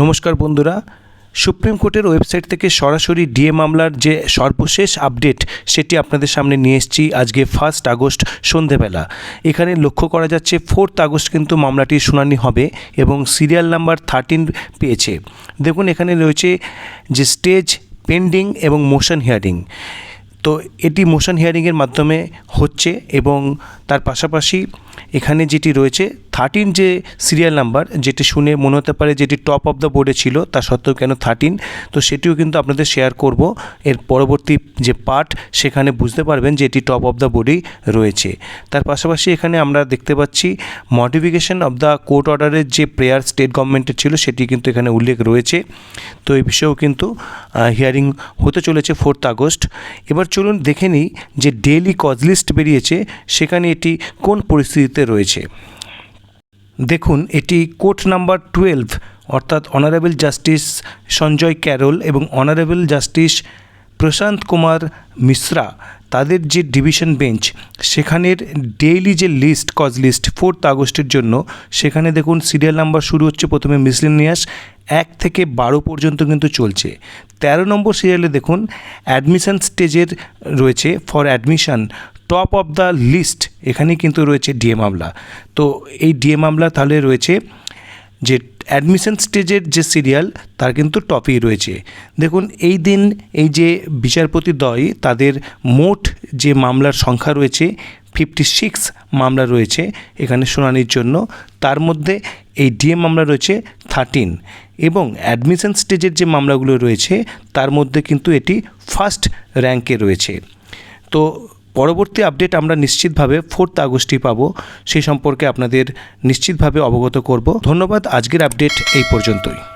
নমস্কার বন্ধুরা, সুপ্রিম কোর্টের ওয়েবসাইট থেকে সরাসরি ডিএ মামলার যে সর্বশেষ আপডেট সেটি আপনাদের সামনে নিয়ে এসেছি আজকে ফার্স্ট আগস্ট সন্ধেবেলা। এখানে লক্ষ্য করা যাচ্ছে ফোর্থ আগস্ট কিন্তু মামলাটির শুনানি হবে এবং সিরিয়াল নাম্বার থার্টিন পেয়েছে। দেখুন, এখানে রয়েছে যে স্টেজ পেন্ডিং এবং মোশন হিয়ারিং। তো এটি মোশন হিয়ারিংয়ের মাধ্যমে হচ্ছে এবং তার পাশাপাশি এখানে যেটি রয়েছে থার্টিন যে সিরিয়াল নাম্বার যেটি শুনে মনে হতে পারে যেটি টপ অফ দ্য বোর্ডে ছিল, তা সত্ত্বেও কেন থার্টিন তো সেটিও কিন্তু আপনাদের শেয়ার করব। এর পরবর্তী যে পার্ট সেখানে বুঝতে পারবেন যে এটি টপ অফ দ্য বোর্ডেই রয়েছে। তার পাশাপাশি এখানে আমরা দেখতে পাচ্ছি মডিফিকেশন অফ দ্য কোর্ট অর্ডারের যে প্রেয়ার স্টেট গভর্নমেন্টের ছিল, সেটি কিন্তু এখানে উল্লেখ রয়েছে। তো এই বিষয়েও কিন্তু হিয়ারিং হতে চলেছে ফোর্থ আগস্ট। এবার চলুন দেখে নিই যে ডেইলি কজ লিস্ট বেরিয়েছে, সেখানে এটি কোন পরিস্থিতিতে রয়েছে। দেখুন, এটি কোর্ট নাম্বার টুয়েলভ, অর্থাৎ অনারেবল জাস্টিস সঞ্জয় ক্যারল এবং অনারেবল জাস্টিস প্রশান্ত কুমার মিশ্রা, তাদের যে ডিভিশন বেঞ্চ, সেখানের ডেইলি যে লিস্ট, কজ লিস্ট, ফোর্থ আগস্টের জন্য, সেখানে দেখুন সিরিয়াল নাম্বার শুরু হচ্ছে প্রথমে মিসলিনিয়াস, এক থেকে বারো পর্যন্ত কিন্তু চলছে। তেরো নম্বর সিরিয়ালে দেখুন, অ্যাডমিশন স্টেজের রয়েছে, for admission top of the list এখানেই কিন্তু রয়েছে ডিএ মামলা তো এই ডিএ মামলা তাহলে রয়েছে যে অ্যাডমিশন স্টেজের যে সিরিয়াল তার কিন্তু টপেই রয়েছে। দেখুন, এই দিন এই যে বিচারপতি দ্বয় তাদের মোট যে মামলার সংখ্যা রয়েছে ফিফটি সিক্স মামলা রয়েছে এখানে শুনানির জন্য। তার মধ্যে এই ডিএ মামলা রয়েছে থার্টিন এবং অ্যাডমিশন স্টেজের যে মামলাগুলো রয়েছে, তার মধ্যে কিন্তু এটি ফার্স্ট র্যাঙ্কে রয়েছে। তো পরবর্তী আপডেট আমরা নিশ্চিতভাবে ফোর্থ আগস্টই পাব। সেই সম্পর্কে আপনাদের নিশ্চিতভাবে অবগত করব। ধন্যবাদ, আজকের আপডেট এই পর্যন্তই।